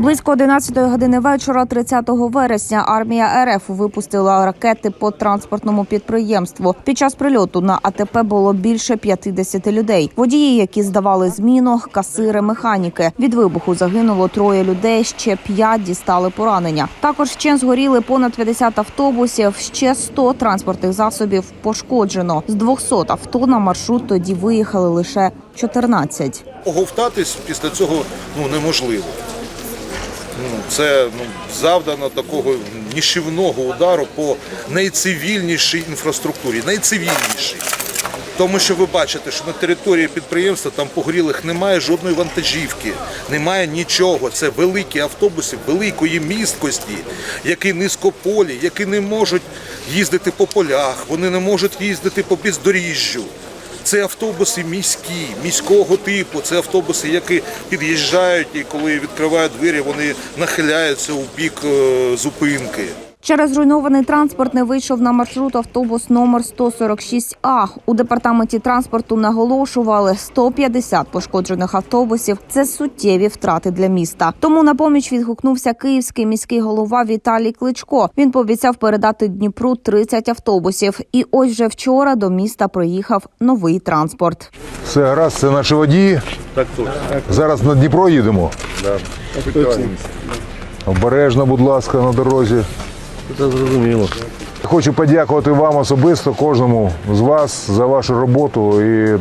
Близько 11 години вечора, 30 вересня, армія РФ випустила ракети по транспортному підприємству. Під час прильоту на АТП було більше 50 людей. Водії, які здавали зміну, касири, механіки. Від вибуху загинуло троє людей. Ще п'ять дістали поранення. Також ще згоріли понад 50 автобусів. Ще 100 транспортних засобів пошкоджено. З 200 авто на маршрут тоді виїхали лише 14. Оговтатись після цього ну, неможливо. Ну, це ну, завдано такого нішівного удару по найцивільнішій інфраструктурі, найцивільнішій. Тому що ви бачите, що на території підприємства там погорілих немає жодної вантажівки, немає нічого. Це великі автобуси великої місткості, які низькополі, які не можуть їздити по полях, вони не можуть їздити по бездоріжжю. Це автобуси міські, міського типу. Це автобуси, які під'їжджають і коли відкривають двері, вони нахиляються у бік е, зупинки. Через руйнований транспорт не вийшов на маршрут автобус номер 146А. У департаменті транспорту наголошували 150 пошкоджених автобусів. Це суттєві втрати для міста. Тому на поміч відгукнувся київський міський голова Віталій Кличко. Він пообіцяв передати Дніпру 30 автобусів. І ось вже вчора до міста проїхав новий транспорт. Все гаразд, це наші водії. Так точно. Зараз на Дніпро їдемо. Обережно, будь ласка, на дорозі. Це зрозуміло. Хочу подякувати вам особисто, кожному з вас за вашу роботу і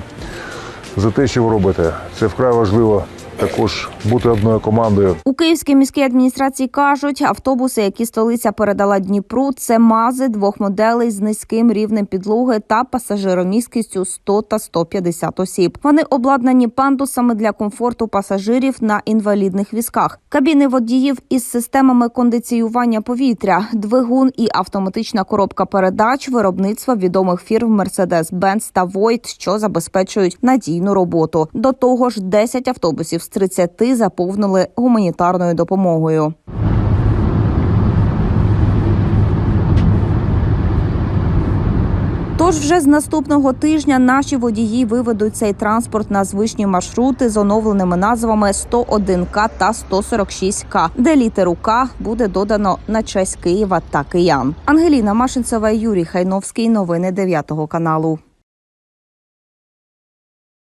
за те, що ви робите. Це вкрай важливо також бути одною командою. У Київській міській адміністрації кажуть, автобуси, які столиця передала Дніпру, це мази двох моделей з низьким рівнем підлоги та пасажиромісткістю 100 та 150 осіб. Вони обладнані пандусами для комфорту пасажирів на інвалідних візках, кабіни водіїв із системами кондиціювання повітря, двигун і автоматична коробка передач виробництва відомих фірм Mercedes-Benz та Voigt, що забезпечують надійну роботу. До того ж, 10 автобусів 30 заповнили гуманітарною допомогою. Тож вже з наступного тижня наші водії виведуть цей транспорт на звичні маршрути з оновленими назвами 101К та 146К, де літеру К буде додано на честь Києва та киян. Ангеліна Машинцева, Юрій Хайновський. Новини 9 каналу.